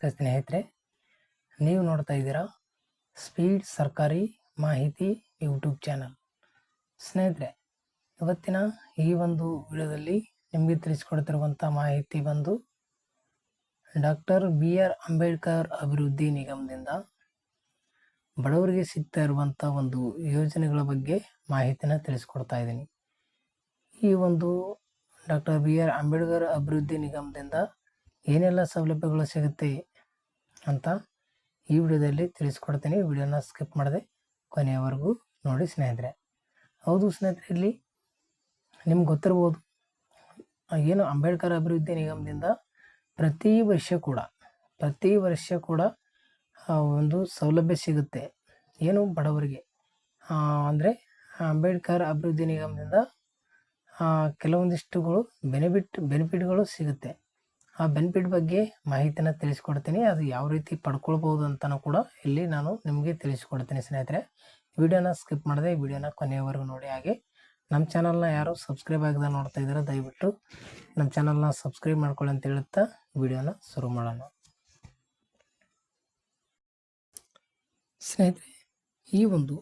ನಮಸ್ತೆ ಸ್ನೇಹಿತರೆ, ನೀವು ನೋಡ್ತಾ ಇದ್ದೀರಾ ಸ್ಪೀಡ್ ಸರ್ಕಾರಿ ಮಾಹಿತಿ ಯೂಟ್ಯೂಬ್ ಚಾನಲ್. ಸ್ನೇಹಿತರೆ, ಇವತ್ತಿನ ಈ ಒಂದು ವಿಡಿಯೋದಲ್ಲಿ ನಿಮಗೆ ತಿಳಿಸ್ಕೊಡ್ತಿರುವಂಥ ಮಾಹಿತಿ ಬಂದು ಡಾಕ್ಟರ್ ಬಿ ಆರ್ ಅಂಬೇಡ್ಕರ್ ಅಭಿವೃದ್ಧಿ ನಿಗಮದಿಂದ ಬಡವರಿಗೆ ಸಿಗ್ತಾ ಇರುವಂಥ ಒಂದು ಯೋಜನೆಗಳ ಬಗ್ಗೆ ಮಾಹಿತಿನ ತಿಳಿಸ್ಕೊಡ್ತಾ ಇದ್ದೀನಿ. ಈ ಒಂದು ಡಾಕ್ಟರ್ ಬಿ ಆರ್ ಅಂಬೇಡ್ಕರ್ ಅಭಿವೃದ್ಧಿ ನಿಗಮದಿಂದ ಏನೆಲ್ಲ ಸೌಲಭ್ಯಗಳು ಸಿಗುತ್ತೆ ಅಂತ ಈ ವಿಡಿಯೋದಲ್ಲಿ ತಿಳಿಸ್ಕೊಡ್ತೀನಿ. ವಿಡಿಯೋನ ಸ್ಕಿಪ್ ಮಾಡದೆ ಕೊನೆಯವರೆಗೂ ನೋಡಿ ಸ್ನೇಹಿತರೆ. ಹೌದು ಸ್ನೇಹಿತರೆ, ಇಲ್ಲಿ ನಿಮ್ಗೆ ಗೊತ್ತಿರ್ಬೋದು, ಏನು ಅಂಬೇಡ್ಕರ್ ಅಭಿವೃದ್ಧಿ ನಿಗಮದಿಂದ ಪ್ರತಿ ವರ್ಷ ಕೂಡ, ಪ್ರತಿ ವರ್ಷ ಕೂಡ ಒಂದು ಸೌಲಭ್ಯ ಸಿಗುತ್ತೆ. ಏನು ಬಡವರಿಗೆ ಅಂದರೆ ಅಂಬೇಡ್ಕರ್ ಅಭಿವೃದ್ಧಿ ನಿಗಮದಿಂದ ಕೆಲವೊಂದಿಷ್ಟುಗಳು ಬೆನಿಫಿಟ್ ಬೆನಿಫಿಟ್ಗಳು ಸಿಗುತ್ತೆ. ಆ ಬೆನಿಫಿಟ್ ಬಗ್ಗೆ ಮಾಹಿತಿನ ತಿಳಿಸ್ಕೊಡ್ತೀನಿ. ಅದು ಯಾವ ರೀತಿ ಪಡ್ಕೊಳ್ಬೋದು ಅಂತಲೂ ಕೂಡ ಇಲ್ಲಿ ನಾನು ನಿಮಗೆ ತಿಳಿಸ್ಕೊಡ್ತೀನಿ ಸ್ನೇಹಿತರೆ. ವಿಡಿಯೋನ ಸ್ಕಿಪ್ ಮಾಡದೆ ವಿಡಿಯೋನ ಕೊನೆಯವರೆಗೂ ನೋಡಿ ಹಾಗೆ. ನಮ್ಮ ಚಾನಲ್ನ ಯಾರು ಸಬ್ಸ್ಕ್ರೈಬ್ ಆಗದೆ ನೋಡ್ತಾ ಇದ್ದಾರೆ, ದಯವಿಟ್ಟು ನಮ್ಮ ಚಾನಲ್ನ ಸಬ್ಸ್ಕ್ರೈಬ್ ಮಾಡ್ಕೊಳ್ಳಿ ಅಂತ ಹೇಳುತ್ತಾ ವಿಡಿಯೋನ ಶುರು ಮಾಡೋಣ. ಸ್ನೇಹಿತರೆ, ಈ ಒಂದು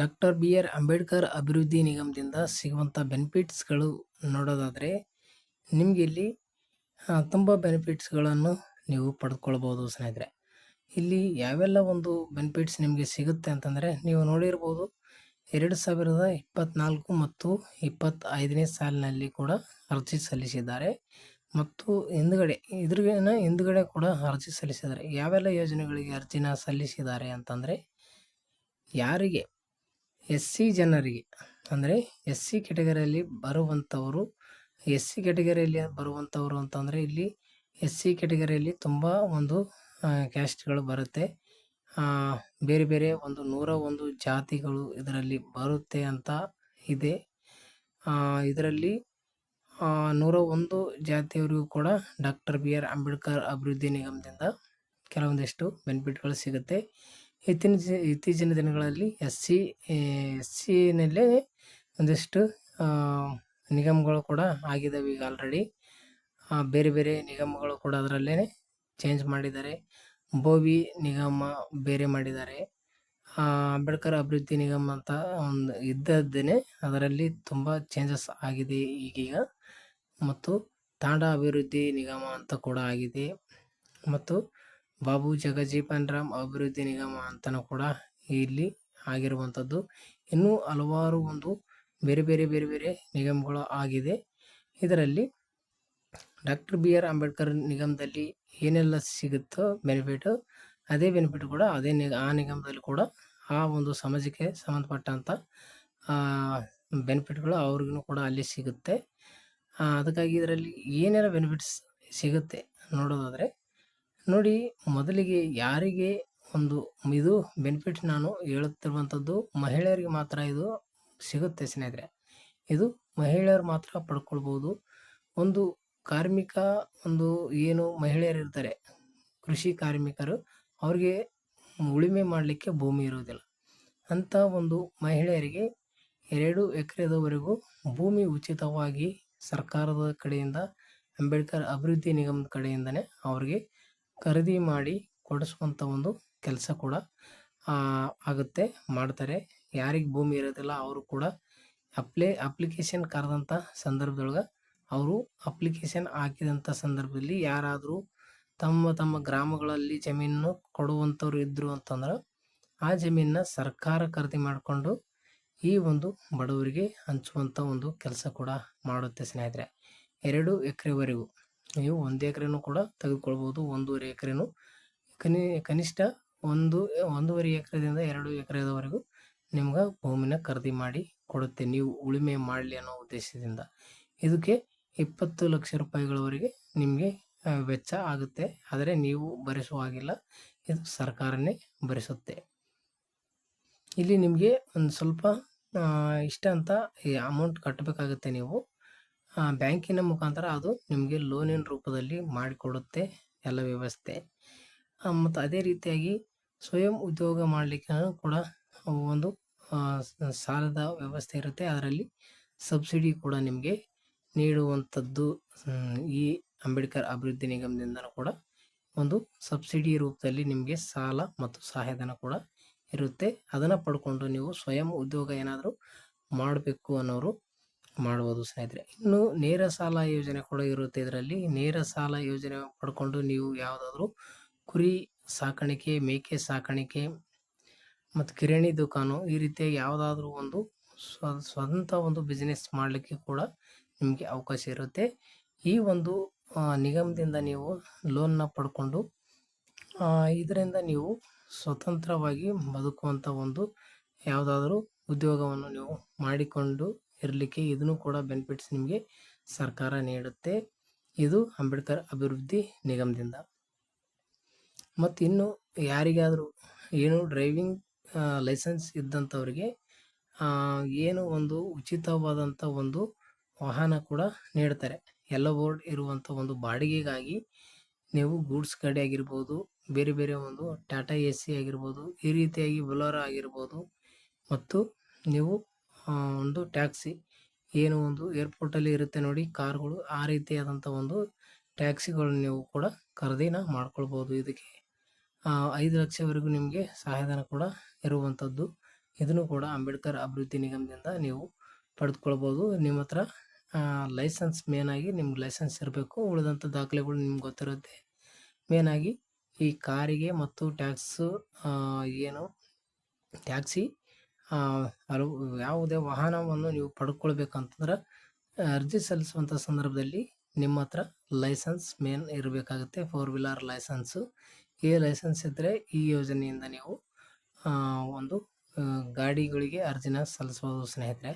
ಡಾಕ್ಟರ್ ಬಿ ಆರ್ ಅಂಬೇಡ್ಕರ್ ಅಭಿವೃದ್ಧಿ ನಿಗಮದಿಂದ ಸಿಗುವಂಥ ಬೆನಿಫಿಟ್ಸ್ಗಳು ನೋಡೋದಾದರೆ ನಿಮಗೆ ಇಲ್ಲಿ ತುಂಬ ಬೆನಿಫಿಟ್ಸ್ಗಳನ್ನು ನೀವು ಪಡೆದುಕೊಳ್ಬೋದು ಸ್ನೇಹಿತರೆ. ಇಲ್ಲಿ ಯಾವೆಲ್ಲ ಒಂದು ಬೆನಿಫಿಟ್ಸ್ ನಿಮಗೆ ಸಿಗುತ್ತೆ ಅಂತಂದರೆ, ನೀವು ನೋಡಿರ್ಬೋದು ಎರಡು ಸಾವಿರದ ಇಪ್ಪತ್ತ್ನಾಲ್ಕು ಮತ್ತು ಇಪ್ಪತ್ತೈದನೇ ಸಾಲಿನಲ್ಲಿ ಕೂಡ ಅರ್ಜಿ ಸಲ್ಲಿಸಿದ್ದಾರೆ. ಮತ್ತು ಹಿಂದುಗಡೆ ಇದ್ರ ಹಿಂದುಗಡೆ ಕೂಡ ಅರ್ಜಿ ಸಲ್ಲಿಸಿದ್ದಾರೆ. ಯಾವೆಲ್ಲ ಯೋಜನೆಗಳಿಗೆ ಅರ್ಜಿನ ಸಲ್ಲಿಸಿದ್ದಾರೆ ಅಂತಂದರೆ, ಯಾರಿಗೆ? ಎಸ್ ಸಿ ಜನರಿಗೆ. ಅಂದರೆ ಎಸ್ ಸಿ ಕೆಟಗರಿಯಲ್ಲಿ ಬರುವಂಥವರು ಎಸ್ ಸಿ ಕೆಟಗರಿಯಲ್ಲಿ ಬರುವಂಥವ್ರು ಅಂತಂದರೆ ಇಲ್ಲಿ ಎಸ್ ಸಿ ಕೆಟಗರಿಯಲ್ಲಿ ತುಂಬ ಒಂದು ಕ್ಯಾಸ್ಟ್ಗಳು ಬರುತ್ತೆ. ಬೇರೆ ಬೇರೆ ಒಂದು ನೂರ ಒಂದು ಜಾತಿಗಳು ಇದರಲ್ಲಿ ಬರುತ್ತೆ ಅಂತ ಇದೆ. ಇದರಲ್ಲಿ ನೂರ ಒಂದು ಜಾತಿಯವರಿಗೂ ಕೂಡ ಡಾಕ್ಟರ್ ಬಿ ಆರ್ ಅಂಬೇಡ್ಕರ್ ಅಭಿವೃದ್ಧಿ ನಿಗಮದಿಂದ ಕೆಲವೊಂದಿಷ್ಟು ಬೆನಿಫಿಟ್ಗಳು ಸಿಗುತ್ತೆ. ಇತ್ತೀನ ಇತ್ತೀಚಿನ ದಿನಗಳಲ್ಲಿ ಎಸ್ ಸಿ ಎಸ್ ಸಿನಲ್ಲೇ ಒಂದಿಷ್ಟು ನಿಗಮಗಳು ಕೂಡ ಆಗಿದ್ದಾವೆ ಈಗ ಆಲ್ರೆಡಿ ಬೇರೆ ಬೇರೆ ನಿಗಮಗಳು ಕೂಡ ಅದರಲ್ಲೇ ಚೇಂಜ್ ಮಾಡಿದ್ದಾರೆ. ಬೋವಿ ನಿಗಮ ಬೇರೆ ಮಾಡಿದ್ದಾರೆ. ಅಂಬೇಡ್ಕರ್ ಅಭಿವೃದ್ಧಿ ನಿಗಮ ಅಂತ ಒಂದು ಇದ್ದದ್ದೇನೆ. ಅದರಲ್ಲಿ ತುಂಬ ಚೇಂಜಸ್ ಆಗಿದೆ ಈಗೀಗ. ಮತ್ತು ತಾಂಡ ಅಭಿವೃದ್ಧಿ ನಿಗಮ ಅಂತ ಕೂಡ ಆಗಿದೆ. ಮತ್ತು ಬಾಬು ಜಗಜೀವನ್ ರಾಮ್ ಅಭಿವೃದ್ಧಿ ನಿಗಮ ಅಂತಲೂ ಕೂಡ ಇಲ್ಲಿ ಆಗಿರುವಂಥದ್ದು. ಇನ್ನೂ ಹಲವಾರು ಒಂದು ಬೇರೆ ಬೇರೆ ಬೇರೆ ಬೇರೆ ನಿಗಮಗಳು ಆಗಿದೆ. ಇದರಲ್ಲಿ ಡಾಕ್ಟರ್ ಬಿ ಆರ್ ಅಂಬೇಡ್ಕರ್ ನಿಗಮದಲ್ಲಿ ಏನೆಲ್ಲ ಸಿಗುತ್ತೋ ಬೆನಿಫಿಟ್, ಅದೇ ಬೆನಿಫಿಟ್ ಕೂಡ ಅದೇ ನಿಗ ಆ ನಿಗಮದಲ್ಲಿ ಕೂಡ ಆ ಒಂದು ಸಮಾಜಕ್ಕೆ ಸಂಬಂಧಪಟ್ಟಂಥ ಬೆನಿಫಿಟ್ಗಳು ಅವ್ರಿಗೂ ಕೂಡ ಅಲ್ಲಿ ಸಿಗುತ್ತೆ. ಅದಕ್ಕಾಗಿ ಇದರಲ್ಲಿ ಏನೆಲ್ಲ ಬೆನಿಫಿಟ್ಸ್ ಸಿಗುತ್ತೆ ನೋಡೋದಾದರೆ, ನೋಡಿ ಮೊದಲಿಗೆ ಯಾರಿಗೆ ಒಂದು ಇದು ಬೆನಿಫಿಟ್ ನಾನು ಹೇಳುತ್ತಿರುವಂಥದ್ದು ಮಹಿಳೆಯರಿಗೆ ಮಾತ್ರ ಇದು ಸಿಗುತ್ತೆ ಸ್ನೇಹಿತರೆ. ಇದು ಮಹಿಳೆಯರು ಮಾತ್ರ ಪಡ್ಕೊಳ್ಬೋದು. ಒಂದು ಕಾರ್ಮಿಕ, ಒಂದು ಏನು ಮಹಿಳೆಯರು ಇರ್ತಾರೆ, ಕೃಷಿ ಕಾರ್ಮಿಕರು, ಅವ್ರಿಗೆ ಉಳುಮೆ ಮಾಡಲಿಕ್ಕೆ ಭೂಮಿ ಇರುವುದಿಲ್ಲ ಅಂಥ ಒಂದು ಮಹಿಳೆಯರಿಗೆ ಎರಡು ಎಕರೆದವರೆಗೂ ಭೂಮಿ ಉಚಿತವಾಗಿ ಸರ್ಕಾರದ ಕಡೆಯಿಂದ, ಅಂಬೇಡ್ಕರ್ ಅಭಿವೃದ್ಧಿ ನಿಗಮದ ಕಡೆಯಿಂದನೇ ಅವ್ರಿಗೆ ಖರೀದಿ ಮಾಡಿ ಕೊಡಿಸುವಂಥ ಒಂದು ಕೆಲಸ ಕೂಡ ಆಗುತ್ತೆ, ಮಾಡ್ತಾರೆ. ಯಾರಿಗೆ ಭೂಮಿ ಇರೋದಿಲ್ಲ, ಅವರು ಕೂಡ ಅಪ್ಲೈ, ಅಪ್ಲಿಕೇಶನ್ ಕರೆದಂಥ ಸಂದರ್ಭದೊಳಗೆ ಅವರು ಅಪ್ಲಿಕೇಶನ್ ಹಾಕಿದಂಥ ಸಂದರ್ಭದಲ್ಲಿ ಯಾರಾದರೂ ತಮ್ಮ ತಮ್ಮ ಗ್ರಾಮಗಳಲ್ಲಿ ಜಮೀನು ಕೊಡುವಂಥವ್ರು ಇದ್ದರು ಅಂತಂದ್ರೆ ಆ ಜಮೀನನ್ನ ಸರ್ಕಾರ ಖರೀದಿ ಮಾಡಿಕೊಂಡು ಈ ಒಂದು ಬಡವರಿಗೆ ಹಂಚುವಂಥ ಒಂದು ಕೆಲಸ ಕೂಡ ಮಾಡುತ್ತೆ ಸ್ನೇಹಿತರೆ. ಎರಡು ಎಕರೆವರೆಗೂ ನೀವು ಒಂದು ಎಕರೆನೂ ಕೂಡ ತೆಗೆದುಕೊಳ್ಬೋದು ಒಂದೂವರೆ ಎಕರೆನೂ. ಕನಿ, ಕನಿಷ್ಠ ಒಂದು, ಒಂದೂವರೆ ಎಕರೆದಿಂದ ಎರಡು ಎಕರೆದವರೆಗೂ ನಿಮ್ಗೆ ಭೂಮಿನ ಖರೀದಿ ಮಾಡಿ ಕೊಡುತ್ತೆ. ನೀವು ಉಳುಮೆ ಮಾಡಲಿ ಅನ್ನೋ ಉದ್ದೇಶದಿಂದ. ಇದಕ್ಕೆ ಇಪ್ಪತ್ತು ಲಕ್ಷ ರೂಪಾಯಿಗಳವರೆಗೆ ನಿಮಗೆ ವೆಚ್ಚ ಆಗುತ್ತೆ. ಆದರೆ ನೀವು ಭರಿಸುವಾಗಿಲ್ಲ ಇದು ಸರ್ಕಾರನೇ ಭರಿಸುತ್ತೆ. ಇಲ್ಲಿ ನಿಮಗೆ ಒಂದು ಸ್ವಲ್ಪ ಇಷ್ಟ ಅಂತ ಈ ಅಮೌಂಟ್ ಕಟ್ಟಬೇಕಾಗುತ್ತೆ ನೀವು. ಬ್ಯಾಂಕಿನ ಮುಖಾಂತರ ಅದು ನಿಮಗೆ ಲೋನಿನ ರೂಪದಲ್ಲಿ ಮಾಡಿಕೊಡುತ್ತೆ. ಎಲ್ಲ ವ್ಯವಸ್ಥೆ. ಮತ್ತು ಅದೇ ರೀತಿಯಾಗಿ ಸ್ವಯಂ ಉದ್ಯೋಗ ಮಾಡಲಿಕ್ಕೆ ಕೂಡ ಒಂದು ಸಾಲದ ವ್ಯವಸ್ಥೆ ಇರುತ್ತೆ. ಅದರಲ್ಲಿ ಸಬ್ಸಿಡಿ ಕೂಡ ನಿಮಗೆ ನೀಡುವಂಥದ್ದು ಈ ಅಂಬೇಡ್ಕರ್ ಅಭಿವೃದ್ಧಿ ನಿಗಮದಿಂದ ಕೂಡ ಒಂದು ಸಬ್ಸಿಡಿ ರೂಪದಲ್ಲಿ ನಿಮಗೆ ಸಾಲ ಮತ್ತು ಸಹಾಯಧನ ಕೂಡ ಇರುತ್ತೆ. ಅದನ್ನು ಪಡ್ಕೊಂಡು ನೀವು ಸ್ವಯಂ ಉದ್ಯೋಗ ಏನಾದರೂ ಮಾಡಬೇಕು ಅನ್ನೋರು ಮಾಡ್ಬೋದು ಸ್ನೇಹಿತರೆ. ಇನ್ನು ನೇರ ಸಾಲ ಯೋಜನೆ ಕೂಡ ಇರುತ್ತೆ ಇದರಲ್ಲಿ. ನೇರ ಸಾಲ ಯೋಜನೆ ಪಡ್ಕೊಂಡು ನೀವು ಯಾವುದಾದ್ರೂ ಕುರಿ ಸಾಕಾಣಿಕೆ, ಮೇಕೆ ಸಾಕಾಣಿಕೆ ಮತ್ತು ಕಿರಾಣಿ ದುಕಾನು ಈ ರೀತಿಯ ಯಾವುದಾದ್ರೂ ಒಂದು ಸ್ವ, ಸ್ವಂತ ಒಂದು ಬಿಸ್ನೆಸ್ ಮಾಡಲಿಕ್ಕೆ ಕೂಡ ನಿಮಗೆ ಅವಕಾಶ ಇರುತ್ತೆ. ಈ ಒಂದು ನಿಗಮದಿಂದ ನೀವು ಲೋನ್ನ ಪಡ್ಕೊಂಡು ಇದರಿಂದ ನೀವು ಸ್ವತಂತ್ರವಾಗಿ ಬದುಕುವಂಥ ಒಂದು ಯಾವುದಾದ್ರೂ ಉದ್ಯೋಗವನ್ನು ನೀವು ಮಾಡಿಕೊಂಡು ಇರಲಿಕ್ಕೆ ಇದನ್ನು ಕೂಡ ಬೆನಿಫಿಟ್ಸ್ ನಿಮಗೆ ಸರ್ಕಾರ ನೀಡುತ್ತೆ. ಇದು ಅಂಬೇಡ್ಕರ್ ಅಭಿವೃದ್ಧಿ ನಿಗಮದಿಂದ. ಮತ್ತು ಇನ್ನು ಯಾರಿಗಾದರೂ ಏನು ಡ್ರೈವಿಂಗ್ ಲೈಸೆನ್ಸ್ ಇದ್ದಂಥವ್ರಿಗೆ ಏನು ಒಂದು ಉಚಿತವಾದಂಥ ಒಂದು ವಾಹನ ಕೂಡ ನೀಡ್ತಾರೆ. ಎಲ್ಲ ಬೋರ್ಡ್ ಇರುವಂಥ ಒಂದು ಬಾಡಿಗೆಗಾಗಿ ನೀವು ಗೂಡ್ಸ್ ಗಾಡಿ ಆಗಿರ್ಬೋದು, ಬೇರೆ ಬೇರೆ ಒಂದು ಟಾಟಾ ಎ ಸಿ ಆಗಿರ್ಬೋದು, ಈ ರೀತಿಯಾಗಿ ಬೊಲೋರ ಆಗಿರ್ಬೋದು, ಮತ್ತು ನೀವು ಒಂದು ಟ್ಯಾಕ್ಸಿ, ಏನು ಒಂದು ಏರ್ಪೋರ್ಟಲ್ಲಿ ಇರುತ್ತೆ ನೋಡಿ, ಕಾರ್ಗಳು ಆ ರೀತಿಯಾದಂಥ ಒಂದು ಟ್ಯಾಕ್ಸಿಗಳನ್ನ ನೀವು ಕೂಡ ಖರೀದಿನ ಮಾಡ್ಕೊಳ್ಬೋದು. ಇದಕ್ಕೆ ಐದು ಲಕ್ಷವರೆಗೂ ನಿಮಗೆ ಸಹಾಯಧನ ಕೂಡ ಇರುವಂಥದ್ದು. ಇದನ್ನು ಕೂಡ ಅಂಬೇಡ್ಕರ್ ಅಭಿವೃದ್ಧಿ ನಿಗಮದಿಂದ ನೀವು ಪಡೆದುಕೊಳ್ಬೋದು. ನಿಮ್ಮ ಹತ್ರ ಲೈಸೆನ್ಸ್ ಮೇನಾಗಿ ನಿಮ್ಗೆ ಲೈಸೆನ್ಸ್ ಇರಬೇಕು. ಉಳಿದಂಥ ದಾಖಲೆಗಳು ನಿಮ್ಗೆ ಗೊತ್ತಿರುತ್ತೆ. ಮೇನಾಗಿ ಈ ಕಾರಿಗೆ ಮತ್ತು ಟ್ಯಾಕ್ಸು ಏನು ಟ್ಯಾಕ್ಸಿ ಯಾವುದೇ ವಾಹನವನ್ನು ನೀವು ಪಡ್ಕೊಳ್ಬೇಕಂತಂದ್ರೆ, ಅರ್ಜಿ ಸಲ್ಲಿಸುವಂಥ ಸಂದರ್ಭದಲ್ಲಿ ನಿಮ್ಮ ಹತ್ರ ಲೈಸೆನ್ಸ್ ಮೇನ್ ಇರಬೇಕಾಗುತ್ತೆ. ಫೋರ್ ವೀಲರ್ ಲೈಸೆನ್ಸು ಈ ಲೈಸೆನ್ಸ್ ಇದ್ದರೆ ಈ ಯೋಜನೆಯಿಂದ ನೀವು ಒಂದು ಗಾಡಿಗಳಿಗೆ ಅರ್ಜಿನ ಸಲ್ಲಿಸ್ಬೋದು ಸ್ನೇಹಿತರೆ.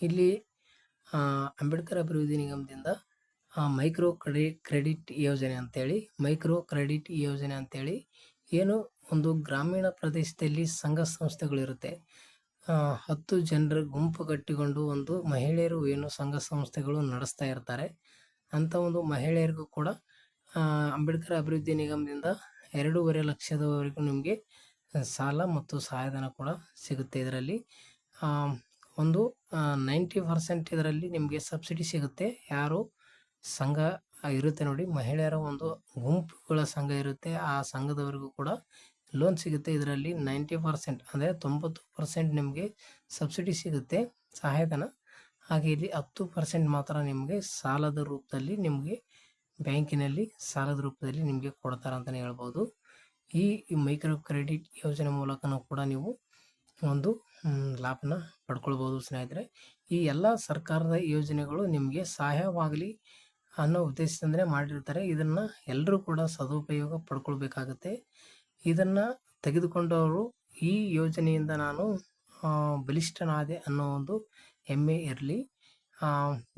ಇಲ್ಲಿ ಅಂಬೇಡ್ಕರ್ ಅಭಿವೃದ್ಧಿ ನಿಗಮದಿಂದ ಮೈಕ್ರೋ ಕ್ರೆಡಿ, ಕ್ರೆಡಿಟ್ ಯೋಜನೆ ಅಂತೇಳಿ, ಮೈಕ್ರೋ ಕ್ರೆಡಿಟ್ ಯೋಜನೆ ಅಂತೇಳಿ ಏನು ಒಂದು ಗ್ರಾಮೀಣ ಪ್ರದೇಶದಲ್ಲಿ ಸಂಘ ಸಂಸ್ಥೆಗಳಿರುತ್ತೆ. ಹತ್ತು ಜನರ ಗುಂಪು ಕಟ್ಟಿಕೊಂಡು ಒಂದು ಮಹಿಳೆಯರು ಏನು ಸಂಘ ಸಂಸ್ಥೆಗಳು ನಡೆಸ್ತಾ ಇರ್ತಾರೆ. ಅಂಥ ಒಂದು ಮಹಿಳೆಯರಿಗೂ ಕೂಡ ಅಂಬೇಡ್ಕರ್ ಅಭಿವೃದ್ಧಿ ನಿಗಮದಿಂದ ಎರಡೂವರೆ ಲಕ್ಷದವರೆಗೂ ನಿಮಗೆ ಸಾಲ ಮತ್ತು ಸಹಾಯಧನ ಕೂಡ ಸಿಗುತ್ತೆ ಇದರಲ್ಲಿ. ಒಂದು ನೈಂಟಿ ಪರ್ಸೆಂಟ್ ಇದರಲ್ಲಿ ನಿಮಗೆ ಸಬ್ಸಿಡಿ ಸಿಗುತ್ತೆ. ಯಾರು ಸಂಘ ಇರುತ್ತೆ ನೋಡಿ, ಮಹಿಳೆಯರ ಒಂದು ಗುಂಪುಗಳ ಸಂಘ ಇರುತ್ತೆ. ಆ ಸಂಘದವರೆಗೂ ಕೂಡ ಲೋನ್ ಸಿಗುತ್ತೆ ಇದರಲ್ಲಿ ನೈಂಟಿ ಪರ್ಸೆಂಟ್, ಅಂದರೆ ತೊಂಬತ್ತು ಪರ್ಸೆಂಟ್ ನಿಮಗೆ ಸಬ್ಸಿಡಿ ಸಿಗುತ್ತೆ ಸಹಾಯಧನ ಹಾಗೆ ಇಲ್ಲಿ ಹತ್ತು ಪರ್ಸೆಂಟ್ ಮಾತ್ರ ನಿಮಗೆ ಸಾಲದ ರೂಪದಲ್ಲಿ ನಿಮಗೆ ಬ್ಯಾಂಕಿನಲ್ಲಿ ಸಾಲದ ರೂಪದಲ್ಲಿ ನಿಮಗೆ ಕೊಡ್ತಾರೆ ಅಂತಲೇ ಹೇಳ್ಬೋದು. ಈ ಮೈಕ್ರೋ ಕ್ರೆಡಿಟ್ ಯೋಜನೆ ಮೂಲಕನೂ ಕೂಡ ನೀವು ಒಂದು ಲಾಭನ ಪಡ್ಕೊಳ್ಬೋದು ಸ್ನೇಹಿತರೆ. ಈ ಎಲ್ಲ ಸರ್ಕಾರದ ಯೋಜನೆಗಳು ನಿಮಗೆ ಸಹಾಯವಾಗಲಿ ಅನ್ನೋ ಉದ್ದೇಶದಿಂದಲೇ ಮಾಡಿರ್ತಾರೆ. ಇದನ್ನು ಎಲ್ಲರೂ ಕೂಡ ಸದುಪಯೋಗ ಪಡ್ಕೊಳ್ಬೇಕಾಗತ್ತೆ. ಇದನ್ನು ತೆಗೆದುಕೊಂಡವರು ಈ ಯೋಜನೆಯಿಂದ ನಾನು ಬಲಿಷ್ಠನಾದೆ ಅನ್ನೋ ಒಂದು ಹೆಮ್ಮೆ ಇರಲಿ.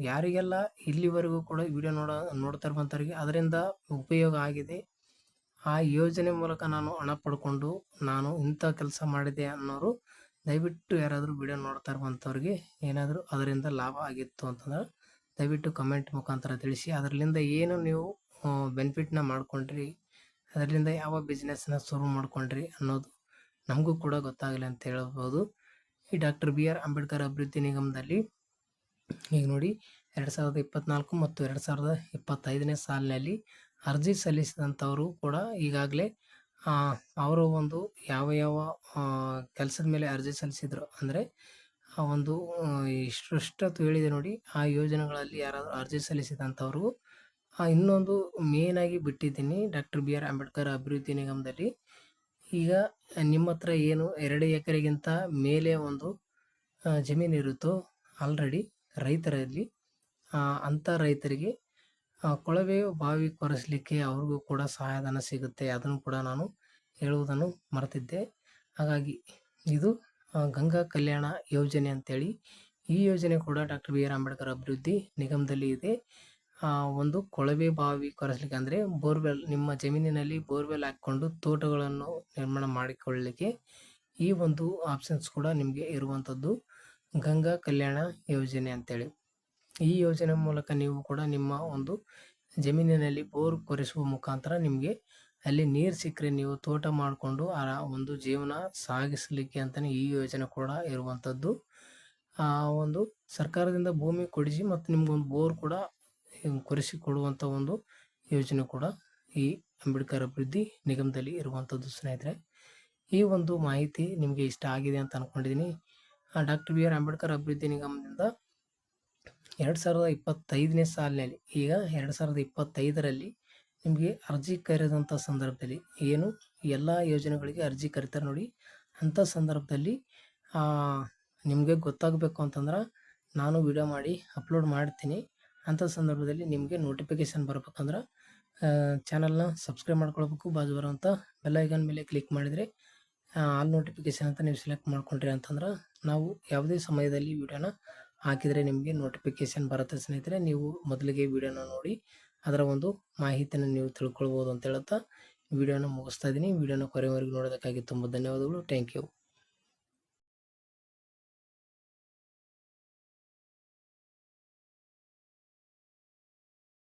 ಯಾರಿಗೆಲ್ಲ ಇಲ್ಲಿವರೆಗೂ ಕೂಡ ವಿಡಿಯೋ ನೋಡ, ನೋಡ್ತಾ ಇರುವಂಥವ್ರಿಗೆ ಅದರಿಂದ ಉಪಯೋಗ ಆಗಿದೆ. ಆ ಯೋಜನೆ ಮೂಲಕ ನಾನು ಹಣ ಪಡ್ಕೊಂಡು ನಾನು ಇಂಥ ಕೆಲಸ ಮಾಡಿದೆ ಅನ್ನೋರು ದಯವಿಟ್ಟು ಯಾರಾದರೂ ವಿಡಿಯೋ ನೋಡ್ತಾ ಇರುವಂಥವ್ರಿಗೆ ಏನಾದರೂ ಅದರಿಂದ ಲಾಭ ಆಗಿತ್ತು ಅಂತಂದ್ರೆ ದಯವಿಟ್ಟು ಕಮೆಂಟ್ ಮುಖಾಂತರ ತಿಳಿಸಿ. ಅದರಿಂದ ಏನು ನೀವು ಬೆನಿಫಿಟ್ನ ಮಾಡ್ಕೊಂಡ್ರಿ ಅದರಿಂದ ಯಾವ ಬಿಸ್ನೆಸ್ನ ಶುರು ಮಾಡ್ಕೊಂಡ್ರಿ ಅನ್ನೋದು ನಮಗೂ ಕೂಡ ಗೊತ್ತಾಗಲಿ ಅಂತ ಹೇಳ್ಬೋದು. ಈ ಡಾಕ್ಟರ್ ಬಿ ಆರ್ ಅಂಬೇಡ್ಕರ್ ಅಭಿವೃದ್ಧಿ ನಿಗಮದಲ್ಲಿ ಈಗ ನೋಡಿ ಎರಡು ಸಾವಿರದ ಇಪ್ಪತ್ನಾಲ್ಕು ಮತ್ತು ಎರಡು ಸಾವಿರದ ಇಪ್ಪತ್ತೈದನೇ ಸಾಲಿನಲ್ಲಿ ಅರ್ಜಿ ಸಲ್ಲಿಸಿದಂಥವರು ಕೂಡ ಈಗಾಗಲೇ ಅವರು ಒಂದು ಯಾವ ಯಾವ ಕೆಲಸದ ಮೇಲೆ ಅರ್ಜಿ ಸಲ್ಲಿಸಿದ್ರು ಅಂದರೆ, ಆ, ಒಂದು ಇಷ್ಟು ಹೇಳಿದೆ ನೋಡಿ, ಆ ಯೋಜನೆಗಳಲ್ಲಿ ಯಾರಾದರೂ ಅರ್ಜಿ ಸಲ್ಲಿಸಿದಂಥವ್ರಿಗೂ ಇನ್ನೊಂದು ಮೇನ್ ಆಗಿ ಬಿಟ್ಟಿದ್ದೀನಿ ಡಾಕ್ಟರ್ ಬಿ ಆರ್ ಅಂಬೇಡ್ಕರ್ ಅಭಿವೃದ್ಧಿ ನಿಗಮದಲ್ಲಿ. ಈಗ ನಿಮ್ಮ ಹತ್ರ ಏನು ಎರಡು ಎಕರೆಗಿಂತ ಮೇಲೆ ಒಂದು ಜಮೀನು ಇರುತ್ತೋ ಆಲ್ರೆಡಿ ರೈತರಲ್ಲಿ ಅಂಥ ರೈತರಿಗೆ ಕೊಳವೆ ಬಾವಿ ಕೊರೆಸಲಿಕ್ಕೆ ಅವ್ರಿಗೂ ಕೂಡ ಸಹಾಯಧನ ಸಿಗುತ್ತೆ. ಅದನ್ನು ಕೂಡ ನಾನು ಹೇಳುವುದನ್ನು ಮರೆತಿದ್ದೆ. ಹಾಗಾಗಿ ಇದು ಗಂಗಾ ಕಲ್ಯಾಣ ಯೋಜನೆ ಅಂತೇಳಿ ಈ ಯೋಜನೆ ಕೂಡ ಡಾಕ್ಟರ್ ಬಿ ಆರ್ ಅಂಬೇಡ್ಕರ್ ಅಭಿವೃದ್ಧಿ ನಿಗಮದಲ್ಲಿ ಇದೆ. ಒಂದು ಕೊಳವೆ ಬಾವಿ ಕೊರೆಸಲಿಕ್ಕೆ ಅಂದರೆ ಬೋರ್ವೆಲ್, ನಿಮ್ಮ ಜಮೀನಿನಲ್ಲಿ ಬೋರ್ವೆಲ್ ಹಾಕ್ಕೊಂಡು ತೋಟಗಳನ್ನು ನಿರ್ಮಾಣ ಮಾಡಿಕೊಳ್ಳಲಿಕ್ಕೆ ಈ ಒಂದು ಆಪ್ಷನ್ಸ್ ಕೂಡ ನಿಮಗೆ ಇರುವಂಥದ್ದು. ಗಂಗಾ ಕಲ್ಯಾಣ ಯೋಜನೆ ಅಂತೇಳಿ. ಈ ಯೋಜನೆ ಮೂಲಕ ನೀವು ಕೂಡ ನಿಮ್ಮ ಒಂದು ಜಮೀನಿನಲ್ಲಿ ಬೋರ್ ಕೊರೆಸುವ ಮುಖಾಂತರ ನಿಮಗೆ ಅಲ್ಲಿ ನೀರು ಸಿಕ್ಕರೆ ನೀವು ತೋಟ ಮಾಡಿಕೊಂಡು ಆ ಒಂದು ಜೀವನ ಸಾಗಿಸಲಿಕ್ಕೆ ಅಂತಲೇ ಈ ಯೋಜನೆ ಕೂಡ ಇರುವಂಥದ್ದು ಆ ಒಂದು ಸರ್ಕಾರದಿಂದ ಭೂಮಿ ಕೊಡಿಸಿ ಮತ್ತು ನಿಮಗೊಂದು ಬೋರ್ ಕೂಡ ಕೊರೆಸಿ ಕೊಡುವಂಥ ಒಂದು ಯೋಜನೆ ಕೂಡ ಈ ಅಂಬೇಡ್ಕರ್ ಅಭಿವೃದ್ಧಿ ನಿಗಮದಲ್ಲಿ ಇರುವಂಥದ್ದು ಸ್ನೇಹಿತರೆ. ಈ ಒಂದು ಮಾಹಿತಿ ನಿಮಗೆ ಇಷ್ಟ ಆಗಿದೆ ಅಂತ ಅಂದ್ಕೊಂಡಿದ್ದೀನಿ ಡಾಕ್ಟರ್ ಬಿ ಆರ್ ಅಂಬೇಡ್ಕರ್ ಅಭಿವೃದ್ಧಿ ನಿಗಮದಿಂದ ಎರಡು ಸಾವಿರದ ಇಪ್ಪತ್ತೈದನೇ ಸಾಲಿನಲ್ಲಿ, ಈಗ ಎರಡು ಸಾವಿರದ ಇಪ್ಪತ್ತೈದರಲ್ಲಿ ನಿಮಗೆ ಅರ್ಜಿ ಕರೆದಂಥ ಸಂದರ್ಭದಲ್ಲಿ ಏನು ಎಲ್ಲ ಯೋಜನೆಗಳಿಗೆ ಅರ್ಜಿ ಕರಿತಾರೆ ನೋಡಿ. ಅಂಥ ಸಂದರ್ಭದಲ್ಲಿ ನಿಮಗೆ ಗೊತ್ತಾಗಬೇಕು ಅಂತಂದ್ರೆ ನಾನು ವಿಡಿಯೋ ಮಾಡಿ ಅಪ್ಲೋಡ್ ಮಾಡ್ತೀನಿ. ಅಂಥ ಸಂದರ್ಭದಲ್ಲಿ ನಿಮಗೆ ನೋಟಿಫಿಕೇಷನ್ ಬರ್ಬೇಕಂದ್ರೆ ಚಾನಲ್ನ ಸಬ್ಸ್ಕ್ರೈಬ್ ಮಾಡ್ಕೊಳ್ಬೇಕು. ಬಾಜು ಬರುವಂಥ ಬೆಲ್ಲೈಕನ್ ಮೇಲೆ ಕ್ಲಿಕ್ ಮಾಡಿದರೆ ಆಲ್ ನೋಟಿಫಿಕೇಷನ್ ಅಂತ ನೀವು ಸೆಲೆಕ್ಟ್ ಮಾಡ್ಕೊಂಡ್ರಿ ಅಂತಂದ್ರೆ ನಾವು ಯಾವುದೇ ಸಮಯದಲ್ಲಿ ವಿಡಿಯೋನ ಹಾಕಿದರೆ ನಿಮಗೆ ನೋಟಿಫಿಕೇಶನ್ ಬರುತ್ತೆ ಸ್ನೇಹಿತರೆ, ನೀವು ಮೊದಲಿಗೆ ವಿಡಿಯೋನ ನೋಡಿ, ಅದರ ಒಂದು ಮಾಹಿತಿಯನ್ನು ನೀವು ತಿಳ್ಕೊಳ್ಬೋದು ಅಂತ ಹೇಳುತ್ತಾ ವಿಡಿಯೋನ ಮುಗಿಸ್ತಾ ಇದ್ದೀನಿ. ವಿಡಿಯೋನ ಕೊನೆವರೆಗೂ ನೋಡೋದಕ್ಕಾಗಿ ತುಂಬ ಧನ್ಯವಾದಗಳು. Thank you